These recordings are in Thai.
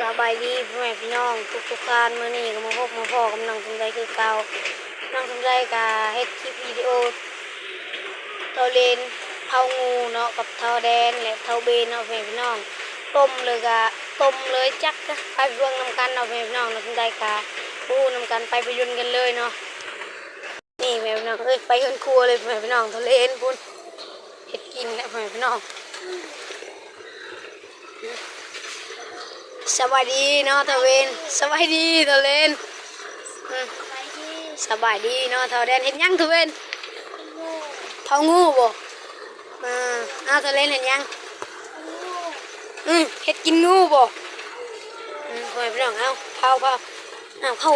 สบายดีพ่อแม่พี่น้องทุกทุกๆท่านมื้อนี้ก็มาพบมาพ่อกับน้องสมใจคือเก่าน้องสมใจก็เฮ็ดคลิปวิดีโอเทาเลนเทางูเนาะกับเทาแดนและเทาเบนเนาะพ่อแม่พี่น้องต้มเลยก็ต้มเลยจักนะไปเบิ่งนำกันเนาะพ่อแม่พี่น้องน้องสมใจก็ปูนำกันไปไปยุ่นกันเลยเนาะนี่แม่พี่น้องเอ้ยไปเฮือนครัวเลยพ่อแม่พี่น้องเทาเลนพุ่นเฮ็ดกินแหละพ่อแม่พี่น้อง สวัสดีเนาะทเวนสวัสดีทะเลนอืมสบายดีเนาะทะแดนเห็นยังทเวนเผางูบ่อ่าอ้าวทะเลนเห็นยังอืมเห็ดกินงูบ่อืมพ่อแม่พี่น้องเอาเผาเผาอ้าวเข้า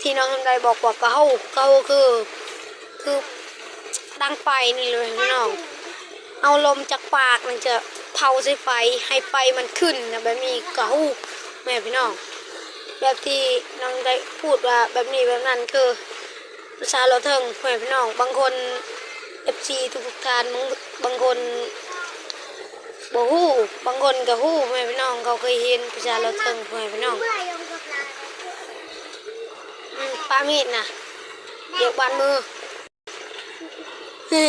ที่น้องทำใดบอกบอกก็เข้าเข้าคือคือดังไฟนี่เลยพี่น้อง เอาลมจากปากมันจะ เผาใส่ไฟให้ไฟมันขึ้นนะแบบนี้กะฮู้แม่พี่น้องแบบที่น้องได้พูดว่าแบบนี้แบบนั้นคือภาษาเราเทิงแม่พี่น้องบางคนเอฟซีทุกท่านบางคนบ่ฮู้บางคนก็ฮู้แม่พี่น้องเขาเคยเห็นภาษาเราเทิงแม่พี่น้องอืมป้ามีดนะเดี๋ยวบานมือเฮ้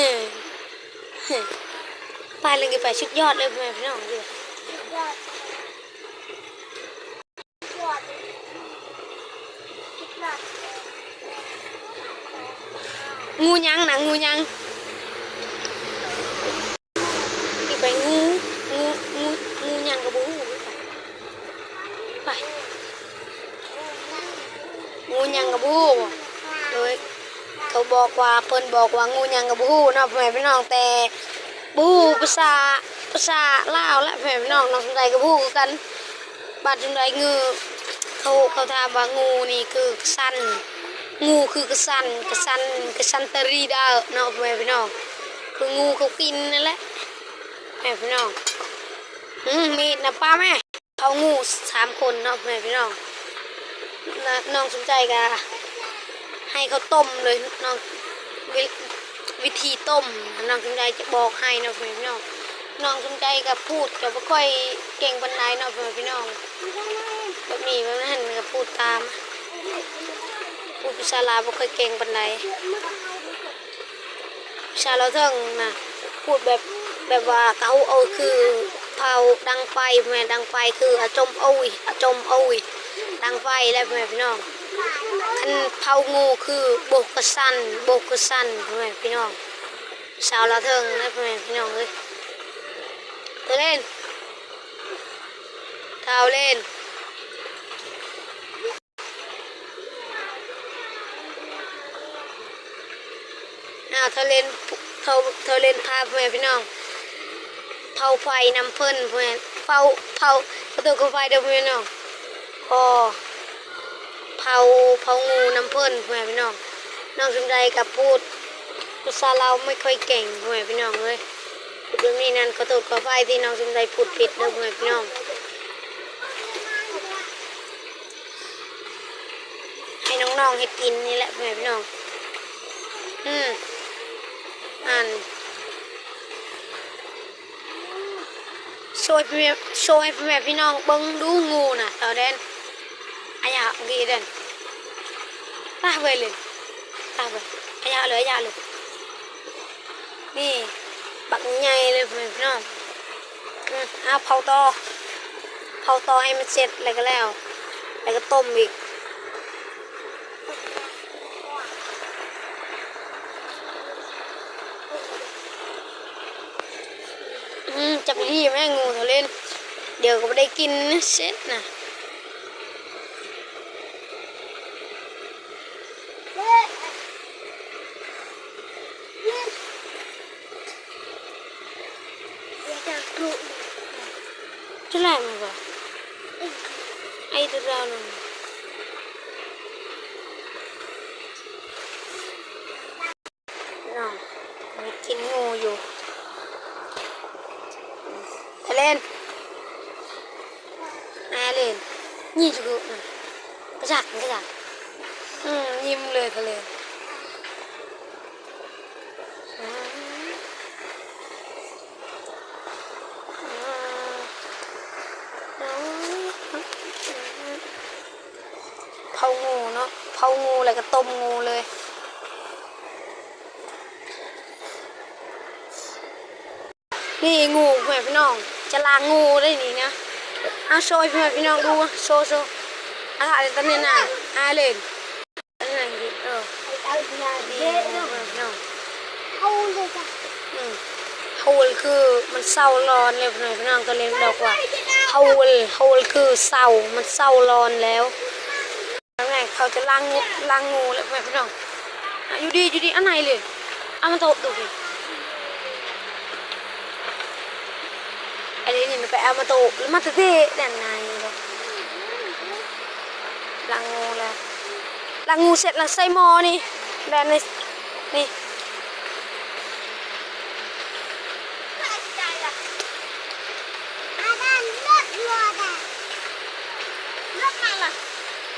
ไปเลยกันไปชุดยอดเลยแม่พี่น้องดูงูยังนะงูยังอีไปงูงูงูงูยังกับบูไปงูยังกับบูเลยเขาบอกว่าเพิ่นบอกว่างูยังกับบูเนาะแม่พี่น้องแต่ บูภาษาภาษาลาวและแผ่พี่น้องน้องสนใจกับบูกันบาดจังไดงูเขาเขาถามว่างูนี่คือสันงูคือกระสันกระสันกระสันตรีดาเนาะแม่พี่น้องคืองูเขากินนั่นแหละแม่พี่น้องอืมมีดนะป้าแม่เอางูสามคนเนาะแม่พี่น้องนะน้องสนใจกะให้เขาต้มเลยน้อง วิธีต้มน้องสมใจจะบอกให้เนะพี่น้องน้องสมใจกับพูดกับไม่ค่อยเก่งปานใดเนาะพี่น้องแบบนี้แบบนั้นก็พูดตาม พูดภาษาลาวไม่ค่อยเก่งปานใดภาษาเราวเทิงนะพูดแบบแบบว่าเขาเอาคือเผาดังไฟแม่ดังไฟคืออาจมเอายอาจมเอายดังไฟแล้วแม่พี่น้อง คันเผางูคือโบกกระสันโบกกระสันพ่อแม่พี่น้องสาวละเทิงนะพ่อแม่พี่น้องเลยเธอเล่นเท้าเล่นอ้าวเธอเล่นเธอเธอเล่นพาพ่อแม่พี่น้องเผาไฟนำเพิ่นพ่อแม่เผาเผาประตูกไฟเด้อพ่อแม่พี่น้องพอ เผาเผางูน้ำเพิ่นพ่อแม่พี่น้องน้องสมใจกับพูดภาษาเราไม่ค่อยเก่งพ่อแม่พี่น้องเลยเรื่องนี้นั่นขอโทษขอไฟที่น้องสมใจพูดผิดเด้อพ่อแม่พี่น้องให้น้องๆให้กินนี่แหละพ่อแม่พี่น้องอืมอ่านโชว์ให้พ่อแม่โชว์ให้พ่อแม่พี่น้องเบิ่งดูงูน่ะตาแดน Ayah pergi dan. Tah boleh. Tah boleh. Ayah le, ayah le. Ni. Bạc nhai เลยพี่น้องอืมเอาเผาต่อเผาต่อให้มันเสร็จแล้วก็แล้ว แล้วก็ต้มอีกจับดีแม่งูเถอะเล่น เดี๋ยวก็ไม่ได้กินเสร็จนะ Czułem go. ะไอ้ dałem. No, mi kin ngu อยู่เทเลนอาเลนนี่จุกกระจักกระจักอืมยิ้มเลยเทเลน งู เนาะเผางูแล้วก็ต้มงูเลยนี่งูเพื่อนพี่น้อง จะล้างงูได้นี่นะเอาโชว์ให้เพื่อนพี่น้องดูอะโชว์โชว์อาถ่ายตอนนี้น่ะอาเล่นอันนั้นดิเออเอาหน้านี่เด็ดเพื่อนพี่น้องเอาเลยจ้ะอืมฮาวลคือมันเศร้าร้อนเลยเพื่อนพี่น้องก็เรียนบอกว่าฮาวลฮาวลคือเศร้ามันเศร้าร้อนแล้วแล้วไง เขาจะล้างงูล้างงูเลยเพื่อนพี่น้องอ่ะอยู่ดีอยู่ดีอันไหนเลยเอามาโตะดูดิอันนี้นี่มันไปเอามาโตะแล้วมาเตะด้านในเลยล้างงูแล้วล้างงูเสร็จแล้วใส่หม้อนี่แบบนี้นี่ อาด้านเลือดวัวด่ะเลือดมาล่ะ เลือดหนักอะไรเดียวเจ๊อัพเลยนะยายปอกยายปอกเจอมีใส่แผ่นน้อยอืมเจอเรียบร้อ เอา ย เลยเหรอ เดี๋ยวเดี๋ยวนี้เอามาเอาเอามาคามก่อนเอาเดี๋ยวโจ นี่สบาย คามแผ่นน้องใส่ลงไปไอ้ทำไมลงปะ แล้วก็ เราป้าเล่นอยู่ปั๊มโต อ่าฮะ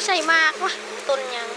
ไม่ใช่มากวะต้นยัง